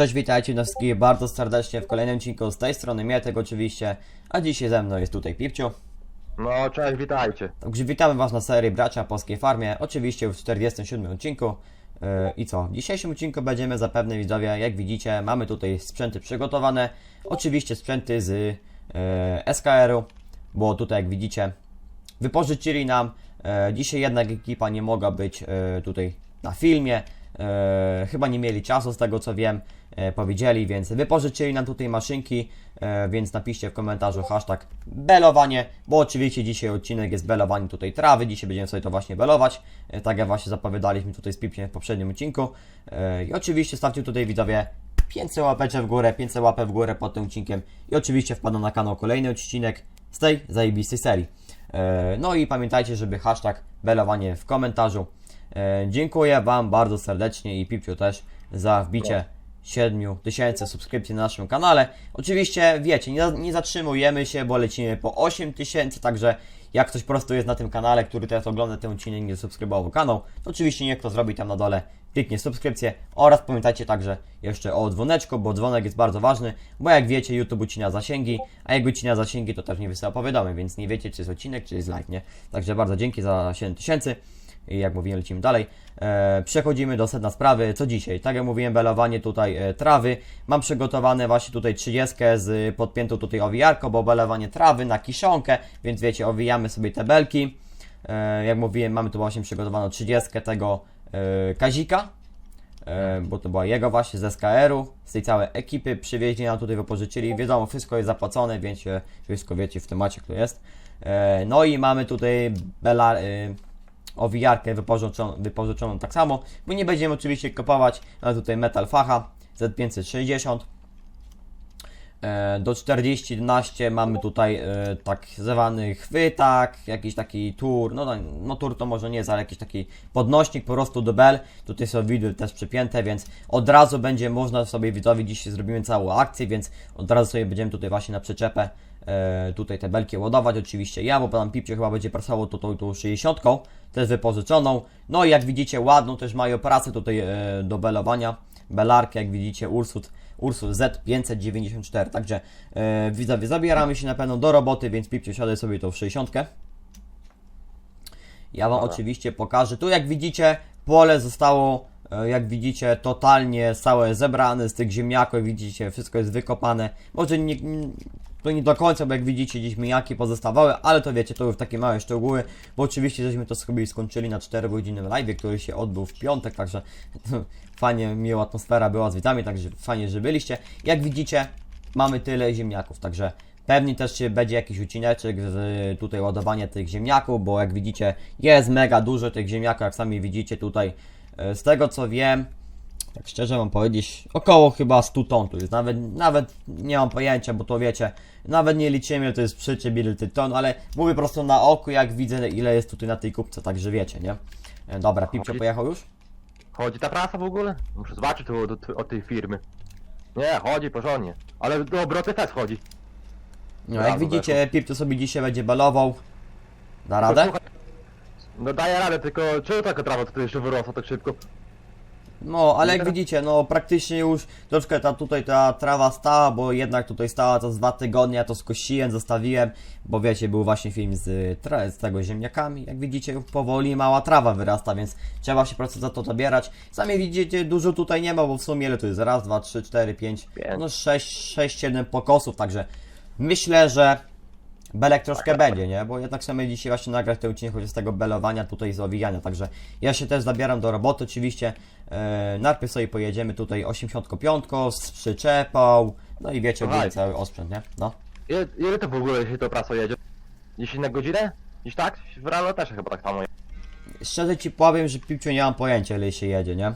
Cześć, witajcie nas wszystkich bardzo serdecznie w kolejnym odcinku z tej strony Mietek oczywiście, a dzisiaj ze mną jest tutaj Pipciu. No, cześć, witajcie. Także witamy Was na serii Bracia Polskiej Farmie, oczywiście w 47 odcinku. Yy, I co? W dzisiejszym odcinku będziemy zapewne widzowie, jak widzicie, mamy tutaj sprzęty przygotowane. Oczywiście sprzęty z yy, SKR-u, bo tutaj jak widzicie, wypożyczyli nam. E, dzisiaj jednak ekipa nie mogła być e, tutaj na filmie. E, chyba nie mieli czasu z tego co wiem, e, powiedzieli, więc wypożyczyli nam tutaj maszynki, e, więc napiszcie w komentarzu hashtag belowanie, bo oczywiście dzisiaj odcinek jest belowanie tutaj trawy, dzisiaj będziemy sobie to właśnie belować, e, tak jak właśnie zapowiadaliśmy tutaj z Pipsiem w poprzednim odcinku. E, I oczywiście stawcie tutaj widzowie 500 łapeczek w górę, 500 łapek w górę pod tym odcinkiem i oczywiście wpadną na kanał kolejny odcinek z tej zajebistej serii. E, No i pamiętajcie, żeby hashtag belowanie w komentarzu. E, Dziękuję Wam bardzo serdecznie i Pipciu też za wbicie 7000 subskrypcji na naszym kanale. Oczywiście wiecie, nie, nie zatrzymujemy się, bo lecimy po 8000, także jak ktoś po prostu jest na tym kanale, który teraz ogląda ten odcinek, nie subskrybował kanał, to oczywiście niech to zrobi tam na dole, kliknie subskrypcję oraz pamiętajcie także jeszcze o dzwoneczku, bo dzwonek jest bardzo ważny, bo jak wiecie YouTube ucina zasięgi, a jak ucina zasięgi to też nie wysyła powiadomień, więc nie wiecie czy jest odcinek, czy jest live, nie? Także bardzo dzięki za 7000 i jak mówiłem lecimy dalej. E, przechodzimy do sedna sprawy, co dzisiaj? Tak jak mówiłem, belowanie tutaj e, trawy. Mam przygotowane właśnie tutaj 30 z podpiętą tutaj owijarką, bo belowanie trawy na kiszonkę, więc wiecie, owijamy sobie te belki. E, jak mówiłem, mamy tu właśnie przygotowaną 30 tego e, Kazika, e, bo to była jego właśnie z SKR-u, z tej całej ekipy, przywieźli nam tutaj, wypożyczyli, wiadomo, wszystko jest zapłacone, więc e, wszystko wiecie w temacie, kto jest. E, no i mamy tutaj bela, e, owijarkę wypożyczoną, wypożyczoną tak samo, bo nie będziemy oczywiście kupować, ale tutaj Metal Facha Z560 E, do 40-11 mamy tutaj e, tak zwany chwytak, jakiś taki tur, no, no, no tur to może nie jest, ale jakiś taki podnośnik po prostu do bel, tutaj są widły też przypięte, więc od razu będzie można sobie widzowi dzisiaj zrobimy całą akcję, więc od razu sobie będziemy tutaj właśnie na przyczepę tutaj te belki ładować, oczywiście ja, bo pan Pipcie chyba będzie pracował to tą, tą 60, też wypożyczoną, no i jak widzicie ładną też mają pracę tutaj e, do belowania, belarkę, jak widzicie Ursut Ursus Z594. Także e, widzowie, zabieramy się na pewno do roboty, więc Pipcie siadaj sobie tą w 60. Ja Wam Dobra. oczywiście pokażę. Tu jak widzicie, pole zostało, e, jak widzicie, totalnie całe zebrane z tych ziemniaków. Widzicie, wszystko jest wykopane. Może nie, to nie do końca, bo jak widzicie, gdzieś mijaki pozostawały, ale to wiecie, to już takie małe szczegóły, bo oczywiście żeśmy to sobie skończyli na 4 godziny live, który się odbył w piątek, także fajnie, miła atmosfera była z widzami, także fajnie, że byliście. Jak widzicie, mamy tyle ziemniaków, także pewnie też się będzie jakiś odcineczek z tutaj ładowania tych ziemniaków, bo jak widzicie, jest mega dużo tych ziemniaków, jak sami widzicie tutaj, e, z tego co wiem, tak szczerze mam powiedzieć, około chyba 100 ton tu jest. Nawet, nawet nie mam pojęcia, bo to wiecie, nawet nie liczymy, ile to jest przyczep, ile to ton, ale mówię po prostu na oko, jak widzę, ile jest tutaj na tej kupce, także wiecie, nie? E, Dobra, Pipcio pojechał już? Chodzi ta prasa w ogóle? Muszę zobaczyć tu od, od tej firmy. Nie, chodzi porządnie. Ale do obroty też chodzi. No, Brawo, jak widzicie, Pipcio sobie dzisiaj będzie balował. Da radę? No daję radę, tylko czemu taka trawa tutaj jeszcze wyrosła tak szybko? No, ale jak widzicie, no praktycznie już troszkę ta tutaj ta trawa stała, bo jednak tutaj stała to z dwa tygodnie, ja to skosiłem, zostawiłem, bo wiecie, był właśnie film z, tra- z tego ziemniakami. Jak widzicie, już powoli mała trawa wyrasta, więc trzeba się po prostu za to zabierać. Sami widzicie, dużo tutaj nie ma, bo w sumie ile to jest? Raz, dwa, trzy, cztery, pięć, Pięć. no sześć, sześć, siedem pokosów, także myślę, że belek troszkę będzie, nie? Bo jednak chcemy dzisiaj właśnie nagrać ten odcinek chociaż z tego belowania tutaj z owijania, także ja się też zabieram do roboty oczywiście. E, najpierw sobie pojedziemy tutaj 85 z przyczepą, no i wiecie, Słuchaj. ogólnie cały osprzęt, nie? No. Ile, ile to w ogóle się to prasa jedzie? 10 na godzinę? Gdzieś tak? W rano też chyba tak samo. Szczerze ci powiem, że Pipciu nie mam pojęcia ile się jedzie, nie?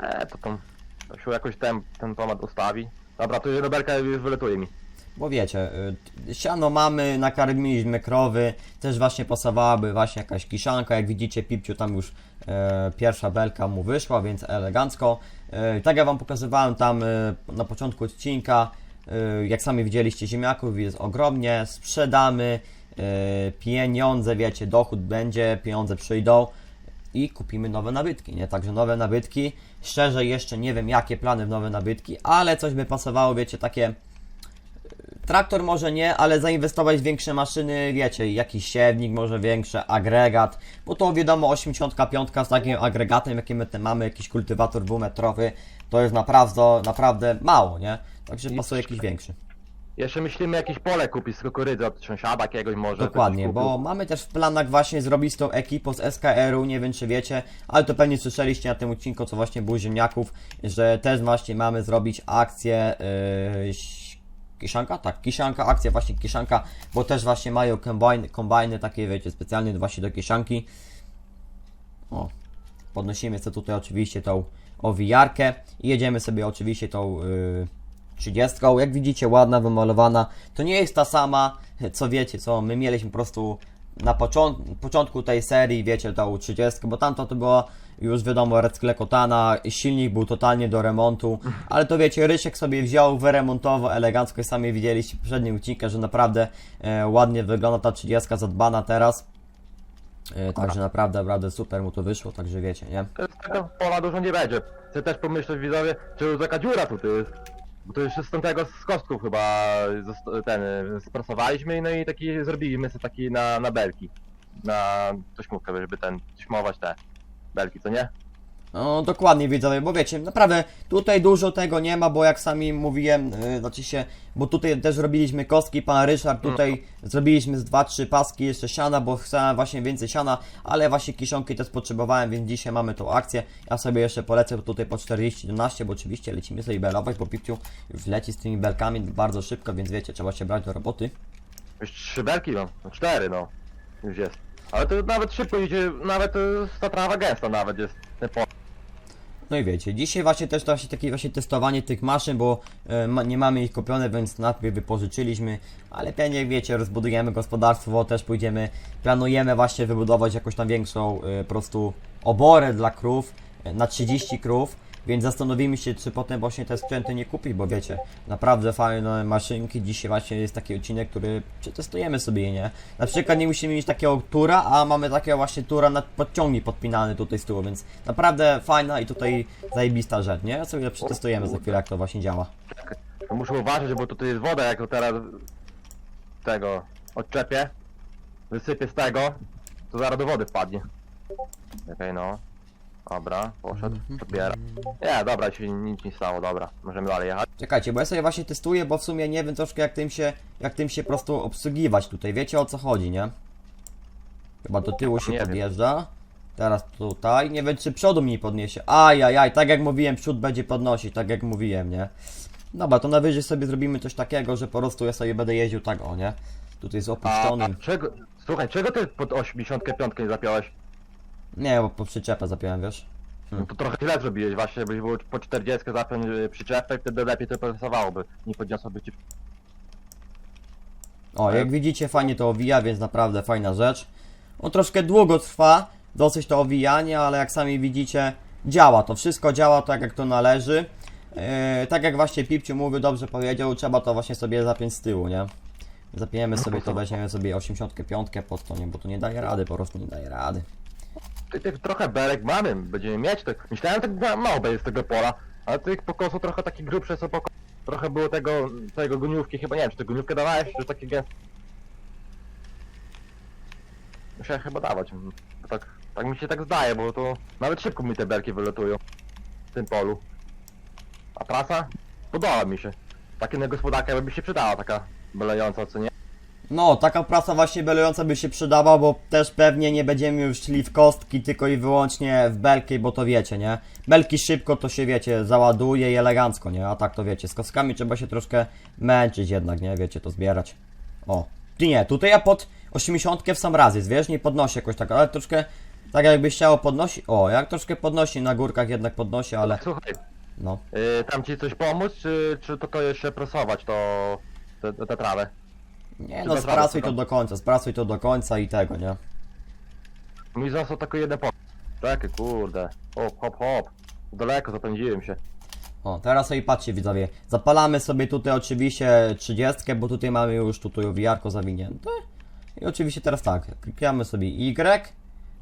Eee, to tam to się jakoś ten, ten temat ustawi. Dobra, to Roberka już wyletuje mi. Bo wiecie, y, siano mamy, nakarmiliśmy krowy, też właśnie pasowałaby właśnie jakaś kiszanka, jak widzicie Pipciu tam już e, pierwsza belka mu wyszła, więc elegancko. E, tak jak wam pokazywałem tam e, na początku odcinka, e, jak sami widzieliście ziemniaków jest ogromnie, sprzedamy, e, pieniądze, wiecie, dochód będzie, pieniądze przyjdą. i kupimy nowe nabytki, nie? Także nowe nabytki, szczerze jeszcze nie wiem jakie plany w nowe nabytki, ale coś by pasowało, wiecie, takie Traktor może nie, ale zainwestować w większe maszyny, wiecie, jakiś siewnik może większy, agregat, bo to wiadomo 85 z takim agregatem, jaki my mamy, jakiś kultywator dwumetrowy, to jest naprawdę, naprawdę mało, nie? Także pasuje jakiś większy. Jeszcze myślimy jakieś pole kupić z kukurydzy od sąsiada jakiegoś może. Dokładnie, kupił. bo mamy też w planach właśnie zrobić z tą ekipą z SKR-u, nie wiem czy wiecie, ale to pewnie słyszeliście na tym odcinku, co właśnie było ziemniaków, że też właśnie mamy zrobić akcję yy, Kiszanka? Tak, Kiszanka, akcja właśnie Kiszanka, bo też właśnie mają kombajny, kombajny takie, wiecie, specjalne właśnie do Kiszanki. O, podnosimy sobie tutaj oczywiście tą owijarkę i jedziemy sobie oczywiście tą yy, 30. Jak widzicie, ładna, wymalowana. To nie jest ta sama, co wiecie, co my mieliśmy po prostu na początku, początku tej serii, wiecie, tą 30, bo tamto to była już wiadomo recyklekotana, silnik był totalnie do remontu, ale to wiecie, Rysiek sobie wziął, wyremontował elegancko i sami widzieliście w poprzednim odcinku, że naprawdę e, ładnie wygląda ta 30 zadbana teraz. E, także naprawdę, naprawdę super mu to wyszło, także wiecie, nie? To jest tego pola dużo nie będzie. Chcę też pomyśleć widzowie, czy już taka dziura tutaj jest. Bo to jeszcze z tamtego z kostków chyba ten y, sprasowaliśmy no i taki zrobiliśmy sobie taki na, na belki. Na taśmówkę, żeby ten śmować te belki, co nie? No dokładnie widzowie, bo wiecie, naprawdę tutaj dużo tego nie ma, bo jak sami mówiłem, yy, znaczy się, bo tutaj też robiliśmy kostki, pan Ryszard, tutaj zrobiliśmy z 2-3 paski jeszcze siana, bo chciałem właśnie więcej siana, ale właśnie kiszonki też potrzebowałem, więc dzisiaj mamy tą akcję. Ja sobie jeszcze polecę tutaj po 40-12, bo oczywiście lecimy sobie belować, bo Pipciu już leci z tymi belkami bardzo szybko, więc wiecie, trzeba się brać do roboty. Już trzy belki no, no cztery no. Już jest. Ale to nawet szybko idzie, nawet y, ta trawa gęsta nawet jest. No i wiecie, dzisiaj właśnie też to właśnie takie właśnie testowanie tych maszyn, bo e, ma, nie mamy ich kupione, więc najpierw wypożyczyliśmy, ale pewnie wiecie, rozbudujemy gospodarstwo, też pójdziemy, planujemy właśnie wybudować jakąś tam większą e, prostu oborę dla krów, e, na 30 krów, więc zastanowimy się, czy potem właśnie te sprzęty nie kupić, bo wiecie, naprawdę fajne maszynki, dzisiaj właśnie jest taki odcinek, który przetestujemy sobie nie? Na przykład nie musimy mieć takiego tura, a mamy takiego właśnie tura na podciągnik podpinany tutaj z tyłu, więc naprawdę fajna i tutaj zajebista rzecz, nie? Sobie przetestujemy za chwilę, jak to właśnie działa. Muszę uważać, bo tutaj jest woda, jak to teraz tego odczepię, wysypię z tego, to zaraz do wody wpadnie. Okej, no. Dobra, poszedł, podbiera. Nie, dobra, się nic nie stało, dobra, możemy dalej jechać. Czekajcie, bo ja sobie właśnie testuję, bo w sumie nie wiem troszkę jak tym się, jak tym się po prostu obsługiwać tutaj, wiecie o co chodzi, nie? Chyba do tyłu się Nie wiem. podjeżdża. Teraz tutaj, nie wiem czy przodu mi podniesie. Ajajaj, tak jak mówiłem, przód będzie podnosić, tak jak mówiłem, nie? Dobra, to najwyżej sobie zrobimy coś takiego, że po prostu ja sobie będę jeździł tak, o nie? Tutaj z A, a opuszczonym. czego, słuchaj, czego ty pod 85 nie zapiąłeś? Nie, bo po przyczepę zapiąłem, wiesz? No to trochę źle zrobiłeś właśnie, byś było po 40 zapiąć y, przyczepę i wtedy lepiej to pasowałoby. Nie podniosłoby ci... O, jak widzicie, fajnie to owija, więc naprawdę fajna rzecz. On troszkę długo trwa, dosyć to owijanie, ale jak sami widzicie, działa to. Wszystko działa tak, jak to należy. Eee, tak jak właśnie Pipciu mówi, dobrze powiedział, trzeba to właśnie sobie zapiąć z tyłu, nie? Zapiemy sobie to, weźmiemy sobie 85 pod to, nie? Bo to nie daje rady, po prostu nie daje rady. Ty, ty trochę belek mamy, będziemy mieć to. Myślałem, że tak mało będzie z tego pola, ale tych pokosów trochę taki grubsze są pokosy. Trochę było tego, tego goniówki, chyba nie wiem, czy ty goniówkę dawałeś, czy takie gęste. Musiałem chyba dawać. Tak, tak mi się tak zdaje, bo to nawet szybko mi te belki wylatują w tym polu. A trasa? Podoba mi się. Takie na gospodarkę by się przydała, taka belejąca, co nie? No, taka prasa właśnie belująca by się przydała, bo też pewnie nie będziemy już szli w kostki, tylko i wyłącznie w belki, bo to wiecie, nie? Belki szybko to się, wiecie, załaduje i elegancko, nie? A tak to wiecie, z kostkami trzeba się troszkę męczyć jednak, nie? Wiecie, to zbierać. O, ty nie, tutaj ja pod 80 w sam raz jest, wiesz, nie podnosi jakoś tak, ale troszkę, tak jakbyś chciało podnosi, o, jak troszkę podnosi, na górkach jednak podnosi, ale, Słuchaj, no. Yy, tam ci coś pomóc, czy, czy to, to jeszcze prasować, to tę trawę? Nie no, sprasuj to tam? do końca, sprasuj to do końca i tego, nie? Mi został tylko jeden pomysł. Czekaj, kurde. Hop, hop, hop. Daleko zapędziłem się. O, teraz sobie patrzcie widzowie, zapalamy sobie tutaj oczywiście 30, bo tutaj mamy już tutaj owijarko zawinięte. I oczywiście teraz tak, klikamy sobie Y,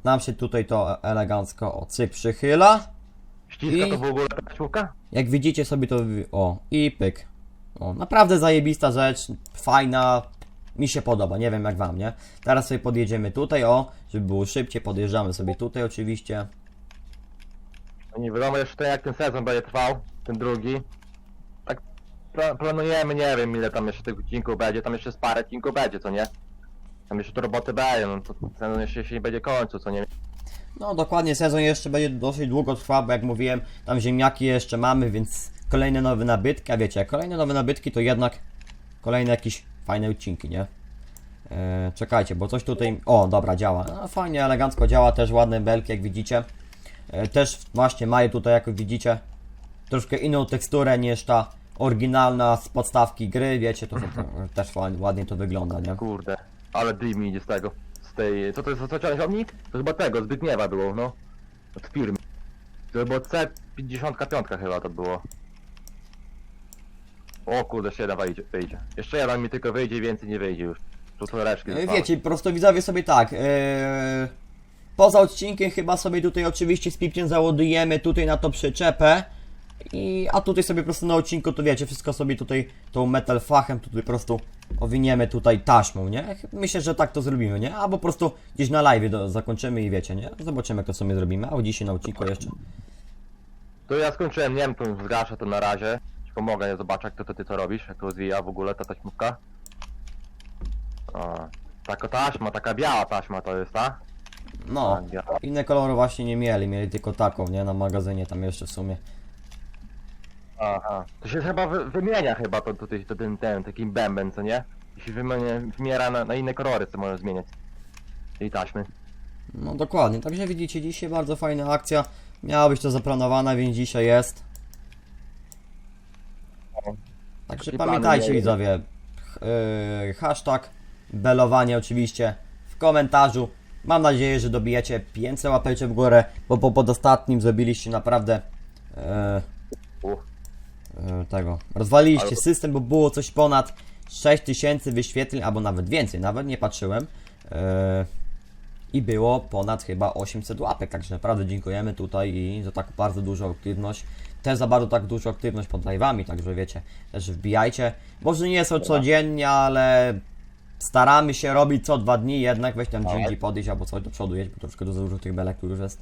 nam się tutaj to elegancko o cyk przychyla. Ściska I- to w ogóle ta? Jak widzicie sobie to, o i pyk. O, naprawdę zajebista rzecz, fajna, mi się podoba, nie wiem jak wam, nie? Teraz sobie podjedziemy tutaj, o, żeby było szybciej, podjeżdżamy sobie tutaj oczywiście. Nie wiadomo jeszcze jak ten sezon będzie trwał, ten drugi. Tak pla planujemy, nie wiem ile tam jeszcze tych odcinków będzie, tam jeszcze z parę odcinków będzie, co nie? Tam jeszcze to roboty będzie, no to sezon jeszcze się nie będzie kończył, co nie? No dokładnie, sezon jeszcze będzie dosyć długo trwał, bo jak mówiłem, tam ziemniaki jeszcze mamy, więc kolejne nowe nabytki, a wiecie, kolejne nowe nabytki to jednak kolejne jakieś fajne odcinki, nie? Eee, czekajcie, bo coś tutaj, o dobra, działa, no, fajnie, elegancko działa, też ładne belki, jak widzicie. Eee, też właśnie mają tutaj, jak widzicie, troszkę inną teksturę niż ta oryginalna z podstawki gry, wiecie, to, to, to też ładnie, ładnie to wygląda, nie? Kurde, ale dym idzie z tego. Z tej, co to jest, co chciałeś omnik? To chyba tego, Zbytniewa było, no. Od firmy. To było C55 chyba to było. O kurde, wyjdzie, wyjdzie. Jeszcze jeden mi tylko wyjdzie, więcej nie wyjdzie już. Tu to reszki E, zostały. Wiecie, po prostu widzowie sobie tak. e, poza odcinkiem chyba sobie tutaj oczywiście z Pipciem załadujemy tutaj na to przyczepę. I, a tutaj sobie po prostu na odcinku to wiecie, wszystko sobie tutaj tą metal fachem tutaj po prostu owiniemy tutaj taśmą, nie? Myślę, że tak to zrobimy, nie? Albo po prostu gdzieś na live do, zakończymy i wiecie, nie? Zobaczymy jak to sobie zrobimy, a dzisiaj na odcinku jeszcze. To ja skończyłem, nie wiem, to zgaszę to na razie. Pomogę, nie zobaczę jak to, ty to robisz, jak to zwija w ogóle ta taśmówka. O, taka taśma, taka biała taśma to jest, ta? No, Tak, biała. inne kolory właśnie nie mieli, mieli tylko taką, nie? Na magazynie tam jeszcze w sumie. Aha. To się chyba wy, wymienia chyba to, to, to, to ten, ten, taki bęben, co nie? I się wymienia, wymiera na, na inne kolory, co możesz zmieniać. I taśmy. No dokładnie, także widzicie, dzisiaj bardzo fajna akcja. Miała być to zaplanowana, więc dzisiaj jest. Także Takie pamiętajcie widzowie, yy, hashtag belowanie oczywiście w komentarzu. Mam nadzieję, że dobijecie 500 łapeczek w górę, bo po pod ostatnim zrobiliście naprawdę yy, yy, tego. Rozwaliliście system, bo było coś ponad 6000 wyświetleń, albo nawet więcej, nawet nie patrzyłem. Yy, i było ponad chyba 800 łapek, także naprawdę dziękujemy tutaj i za tak bardzo dużą aktywność. Też za bardzo tak dużą aktywność pod live'ami, także wiecie, też wbijajcie. Może nie są codziennie, ale staramy się robić co dwa dni, jednak weź tam Dawaj. dzięki podejść albo coś do przodu jeść, bo troszkę dużo, dużo tych belek tu już jest.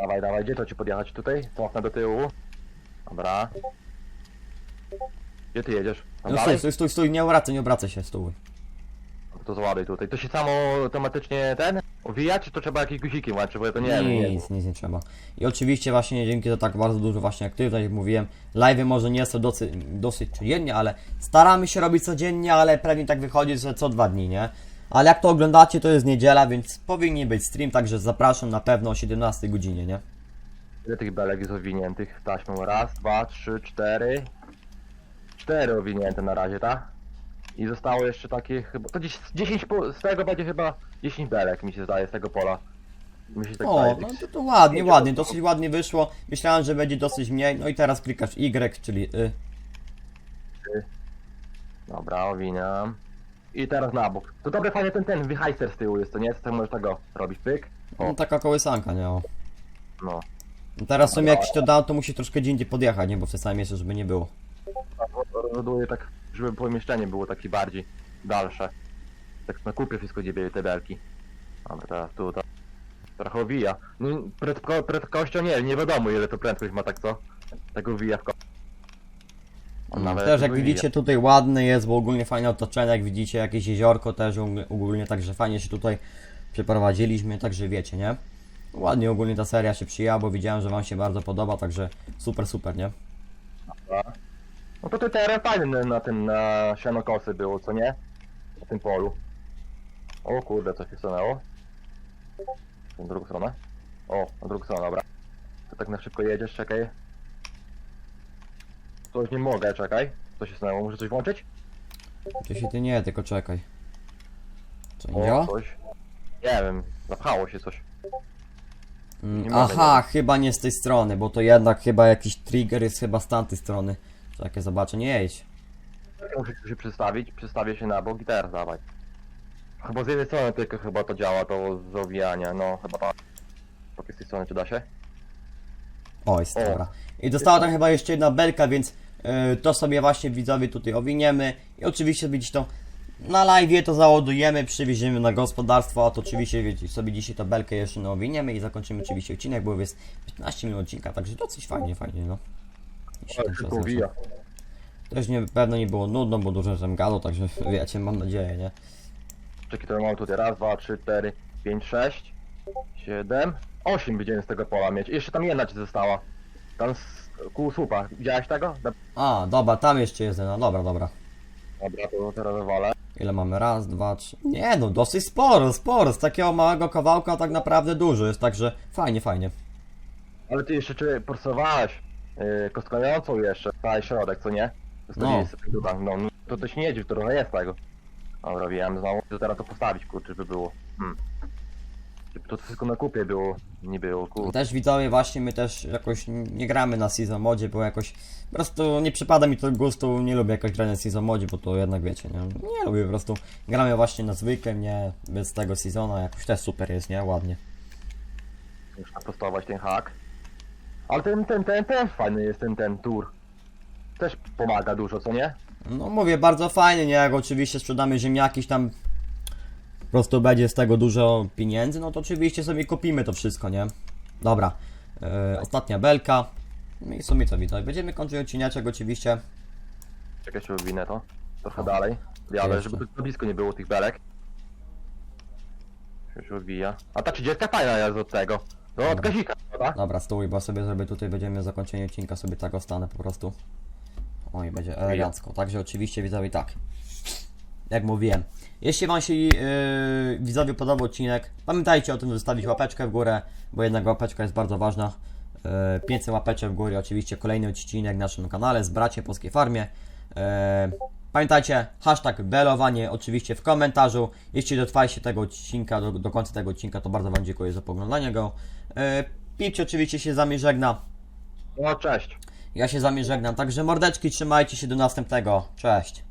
Dawaj, dawaj, gdzie to ci podjechać? Tutaj? Cofnę do tyłu. Dobra. Gdzie ty jedziesz? Tam No dalej? stój, stój, stój, stój, nie obracaj, nie obracaj się, stój. To załaduj tutaj. To się samo automatycznie ten? Owija, czy to trzeba jakieś guziki łączyć, bo ja to nie wiem. Nie, Nic, nic nie trzeba. I oczywiście właśnie dzięki za tak bardzo dużo właśnie aktywność, jak mówiłem, live'y może nie są dosyć, dosyć codziennie, ale staramy się robić codziennie, ale pewnie tak wychodzi, że co dwa dni, nie? Ale jak to oglądacie, to jest niedziela, więc powinien być stream, także zapraszam na pewno o 17 godzinie, nie? Ile tych belek jest owiniętych taśmą? Raz, dwa, trzy, cztery. Cztery owinięte na razie, tak? I zostało jeszcze takie chyba. To gdzieś 10 po- z tego będzie chyba 10 belek mi się zdaje z tego pola. Mi się tak O, zdaje. no to, to ładnie, ładnie, dosyć ładnie wyszło. Myślałem, że będzie dosyć mniej, no i teraz klikasz Y, czyli Y. Dobra, owinam. I teraz na bok. To dobry fajnie ten ten wyhajster z tyłu jest, to nie? Co możesz tego robić? Pyk? No taka kołysanka, nie? O. No. No Teraz w sumie jak ci to dał, to musi troszkę gdzie indziej podjechać, nie? Bo w tym samym miejscu, żeby nie było. Rozbuduję tak, żeby pomieszczenie było takie bardziej dalsze. Tak na kupie wszystko gdzie były te belki. Dobra, teraz tu, to. Trochę owija. No, prędko, prędkością nie, nie wiadomo ile to prędkość ma tak co. Tak owija w ko... On No, nawet też jak owija. widzicie tutaj ładny jest, bo ogólnie fajne otoczenie, jak widzicie jakieś jeziorko też ogólnie- ogólnie, także fajnie się tutaj przeprowadziliśmy, także wiecie, nie? Ładnie ogólnie ta seria się przyjęła, bo widziałem, że wam się bardzo podoba, także super, super, nie? No to te teren fajny na, tym, na sianokosy było, co nie? Na tym polu. O kurde, coś się stanęło. Na drugą stronę. O, na drugą stronę, dobra. To tak na szybko jedziesz, czekaj. Coś nie mogę, czekaj. Co się stanęło? Muszę coś włączyć? Czy się ty nie, tylko czekaj. Co nie O, działa? coś. Nie wiem, zapchało się coś. Mm, nie mogę, Aha, chyba nie z tej strony, bo to jednak chyba jakiś trigger jest chyba z tamtej strony. Czekaj, zobaczę, nie jedź. Muszę się przestawić, przestawię się na bok i teraz dawaj. Chyba z jednej strony tylko chyba to działa, to z owijania, no chyba tak. Po z tej strony czy da się? O, jest O. dobra. I została tam chyba jeszcze jedna belka, więc y, to sobie właśnie widzowie tutaj owiniemy. I oczywiście widzicie to na live to załadujemy, przywieziemy na gospodarstwo, a to oczywiście wiecie, sobie dzisiaj to belkę jeszcze owiniemy i zakończymy oczywiście odcinek, bo jest 15 minut odcinka, także dosyć fajnie, fajnie, no. Ale szybko się. Też nie, pewno nie było nudno, bo dużo tam gadał, także wiecie, mam nadzieję, nie? Czekaj, to mam tutaj raz, dwa, trzy, cztery, pięć, sześć, siedem, osiem będziemy z tego pola mieć. I jeszcze tam jedna ci została. Tam z kół słupa. Widziałeś tego? Da- A, dobra, tam jeszcze jest jedna, dobra, dobra. Dobra, to teraz wywalę. Ile mamy? Raz, dwa, trzy. Nie no, dosyć sporo, sporo. Z takiego małego kawałka tak naprawdę dużo jest, także fajnie, fajnie. Ale ty jeszcze czy forsowałeś yy, kostkojącą jeszcze, cały środek, co nie? Sobie tu tam, no, no to to śmiedzi, trochę jest tego. Dobra, wiem znowu, to teraz to postawić, kurczę, żeby było. Hmm. To wszystko na kupie było, nie było, kurczę. Też widzowie, właśnie my też jakoś nie gramy na season modzie, bo jakoś po prostu nie przypada mi to gustu, nie lubię jakoś grania na season modzie, bo to jednak wiecie, nie? Nie lubię po prostu. Gramy właśnie na zwykłym, nie? Bez tego seasona, jakoś też super jest, nie? Ładnie. Muszę naprostować ten hak. Ale ten, ten, ten też fajny jest ten, ten tour. Też pomaga dużo, co nie? No mówię, bardzo fajnie, nie? Jak oczywiście sprzedamy ziemniaki, tam po prostu będzie z tego dużo pieniędzy, no to oczywiście sobie kupimy to wszystko, nie? Dobra, e, ostatnia belka. No i w sumie co widać, będziemy kończyć odcineczek oczywiście. Czekaj się wywinę to. Trochę dalej. Jadę, Jeszcze. żeby tu blisko nie było tych belek. Się odbija. A ta 30 fajna jest od tego. No od gazika, prawda? Dobra, stój, bo sobie zrobię tutaj, będziemy zakończenie odcinka, sobie tak ostanę po prostu. Oj, będzie elegancko. Także oczywiście widzowie tak. Jak mówiłem. Jeśli Wam się yy, widzowie podobał odcinek, pamiętajcie o tym, zostawić łapeczkę w górę, bo jednak łapeczka jest bardzo ważna. Yy, 500 łapeczek w górę, oczywiście kolejny odcinek na naszym kanale z Bracie Polskiej Farmie. Yy, pamiętajcie, hashtag belowanie oczywiście w komentarzu. Jeśli dotrwaliście tego odcinka, do, do końca tego odcinka, to bardzo Wam dziękuję za poglądanie go. Yy, Pipci oczywiście się z Wami żegna. No cześć. Ja się z Wami żegnam, także mordeczki, trzymajcie się do następnego. Cześć.